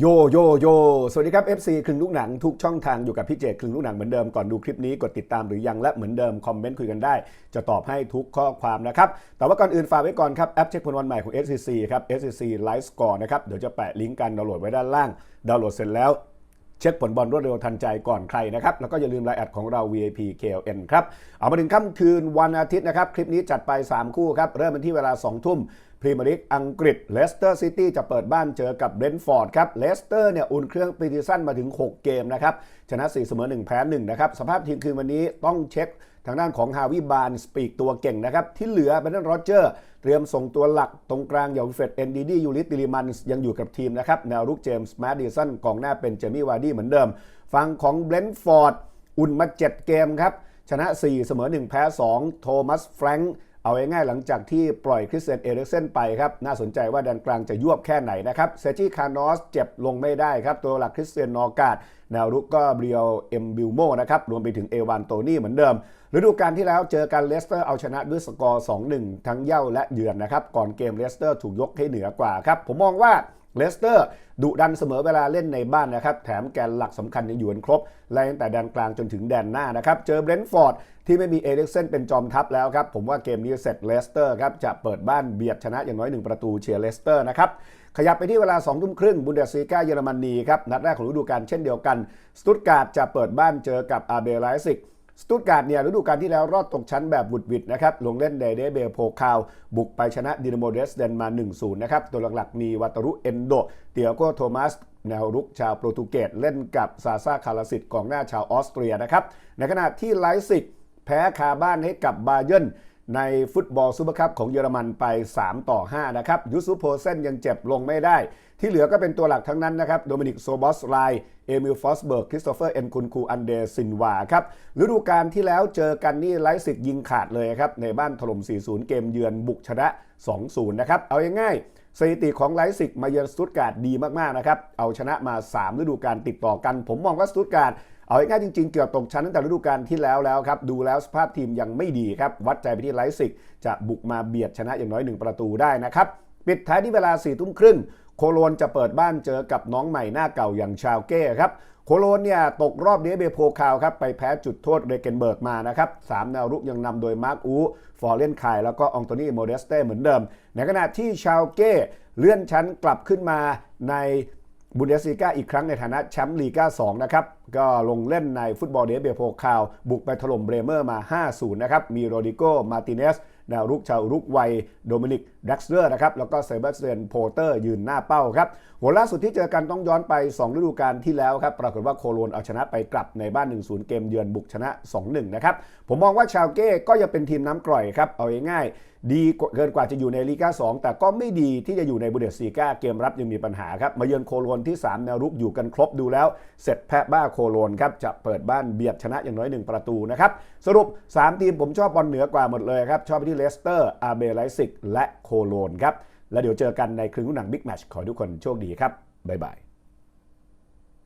โยโยโย สวัสดีครับ FC ครึ่งลูกหนังทุกช่องทางอยู่กับพี่เจครึ่งลูกหนังเหมือนเดิมก่อนดูคลิปนี้กดติดตามหรือยังและเหมือนเดิมคอมเมนต์คุยกันได้ จะตอบให้ทุกข้อความนะครับ แต่ว่าก่อนอื่นฝากไว้ก่อนครับ แอปเช็คผลวันใหม่ของ SCC ครับ SCC Live Score นะครับ เดี๋ยวจะแปะลิงก์การดาวน์โหลดไว้ด้านล่าง ดาวน์โหลดเสร็จแล้ว เช็คผลบอลรวดเร็วทันใจก่อนใครนะครับ แล้วก็อย่าลืมไลน์แอดของเรา VIP KLN ครับ เอามาถึงค่ำคืนวันอาทิตย์นะครับ คลิปนี้จัดไป 3 คู่ครับ เริ่มเป็นที่เวลา 2 ทุ่มพรีเมียร์ลีกอังกฤษเลสเตอร์ซิตี้จะเปิดบ้านเจอกับเบรนท์ฟอร์ดครับเลสเตอร์เนี่ยอุ่นเครื่องปีซีซั่นมาถึง 6 เกมนะครับชนะ4เสมอ1แพ้1นะครับสภาพทีมคืนวันนี้ต้องเช็ค ทางด้านของฮาวิบานสปีกตัวเก่งนะครับ ที่เหลือเป็นด้านโรเจอร์ เตรียมส่งตัวหลักตรงกลางอย่างเฟดเอนดีดียูริสติลิมันยังอยู่กับทีมนะครับ แนวรุกเจมส์แมดดิสันกองหน้าเป็นเจมี่วาร์ดี้เหมือนเดิม ฝั่งของเบลนท์ฟอร์ดอุ่นมา 7 เกมครับ ชนะ 4 เสมอ 1 แพ้ 2 โทมัสแฟรงค์ เอาง่ายๆหลังจากที่ปล่อยคริสเตียนเอริกเซนไปครับ น่าสนใจว่าแดนกลางจะยวบแค่ไหนนะครับเซจิคานอสเจ็บลงไม่ได้ครับ ตัวหลักคริสเตียนนอร์กาดแนวรุกก็เบรียลเอ็มบิลโมนะครับ รวมไปถึงเอวานโตนี่เหมือนเดิม ฤดูกาลที่แล้วเจอกันเลสเตอร์เอาชนะด้วยสกอร์ 2-1 ทั้งเย่าและเยือนนะครับ ก่อนเกมเลสเตอร์ถูกยกให้เหนือกว่าครับ ผมมองว่า เลสเตอร์ดุดันเสมอเวลาเล่นในบ้านนะครับ แถมแกนหลักสำคัญยังอยู่กันครบไล่ตั้งแต่แดนกลางจนถึงแดนหน้านะครับ เจอเบรนท์ฟอร์ดที่ไม่มีเอเล็กเซนเป็นจอมทัพแล้วครับ ผมว่าเกมนี้เสร็จเลสเตอร์ครับ จะเปิดบ้านเบียดชนะอย่างน้อย 1 ประตูเชียร์เลสเตอร์นะครับ ขยับไปที่เวลา2ทุ่มครึ่งบุนเดสซีกาเยอรมนีครับนัดแรกของฤดูกาลเช่นเดียวกันสตุตการ์ดจะเปิดบ้านเจอกับอาเบไลซิก สตุตการ์ดเนี่ยฤดูกาลที่แล้วรอดตกชั้นแบบบุดวิดนะครับ ลงเล่นในเดเบลโพคาว บุกไปชนะดินาโมเดสเดนมา 1-0 นะครับ ตัวหลักๆมีวัตรุเอนโด เตียโกโทมัสแนวรุกชาวโปรตุเกสเล่นกับซาซาคาราสิตกองหน้าชาวออสเตรียนะครับ ในขณะที่ไลซิกแพ้คาบ้านให้กับบาเยร์น ในฟุตบอลซูเปอร์คัพของเยอรมันไป 3 ต่อ 5 นะครับ ยูซุโพเซนยังเจ็บลงไม่ได้ ที่เหลือก็เป็นตัวหลักทั้งนั้นนะครับ โดมินิกโซบอสไลเอมิลฟอสเบิร์ก คริสโตเฟอร์ เอ็นคุนคู อันเดซินวาครับ ฤดูกาลที่แล้วเจอกันนี่ไลฟ์สิกยิงขาดเลยครับ ในบ้านถล่ม 4-0 เกมเยือนบุกชนะ 2-0 นะครับ เอาง่ายๆสถิติของไลฟ์สิกมาเยือนสตุตการ์ดดีมาก ๆ นะครับ เอาชนะมา 3 ฤดูกาลติดต่อกัน ผมมองว่าสตุตการ์ด เอาง่ายจริงๆ เกือบตกชั้นตั้งแต่ฤดูกาลที่แล้วแล้วครับ ดูแล้วสภาพทีมยังไม่ดีครับ วัดใจไปที่ไลฟ์สิกจะบุกมาเบียดชนะอย่างน้อย 1 ประตูได้นะครับ ปิดท้ายที่เวลา4ี่ทุ่มครึ่งโคโลนจะเปิดบ้านเจอกับน้องใหม่หน้าเก่าอย่างชาวเก้ครับโคโลนเนี่ยตกรอบนี้เบโพคาวครับไปแพ้จุดโทษเรเกนเบิร์กมานะครับสามแนวรุกยังนำโดยมาร์คอูฟอร์เรนไคายแล้วก็องโตนีโมเดสเต้เหมือนเดิม ในขณะที่ชาวเก้เลื่อนชั้นกลับขึ้นมาใน บุนเดสลีกาอีกครั้งในฐานะแชมป์ลีกา2นะครับ ก็ลงเล่นในฟุตบอลเดเบโพคาวบุกไปถล่มเบรเมอร์มา 5-0 นะครับ มีโรดิโก มาติเนสแนวรุกชาวรุกไวยโดมินิกดักเตอร์นะครับ แล้วก็เซเบสเตียนโพเตอร์ยืนหน้าเป้าครับหัวล่าสุดที่เจอกันต้องย้อนไป 2 ฤดูกาลที่แล้วครับ ปรากฏว่าโคโลนเอาชนะไปกลับในบ้าน 1-0 เกมเยือนบุกชนะ 2-1 นะครับ ผมมองว่าชาวเก้ก็ยังเป็นทีมน้ำกร่อยครับ เอาง่าย ดีเกินกว่าจะอยู่ในลีกา2แต่ก็ไม่ดีที่จะอยู่ในบุเดสลีกาเกมรับยังมีปัญหาครับ มาเยือนโคโลนที่ 3 แนวรุกอยู่กันครบดูแล้ว เสร็จแพะบ้าโคโลนครับ จะเปิดบ้านเบียดชนะอย่างน้อย 1 ประตูนะครับ สรุป 3 ทีมผมชอบบอลเหนือกว่าหมดเลยครับ ชอบไปที่เลสเตอร์อาเบไลซิกและโคโลนครับ แล้วเดี๋ยวเจอกันในครึ่งหนังบิ๊กแมชขอทุกคนโชคดีครับบ๊ายบาย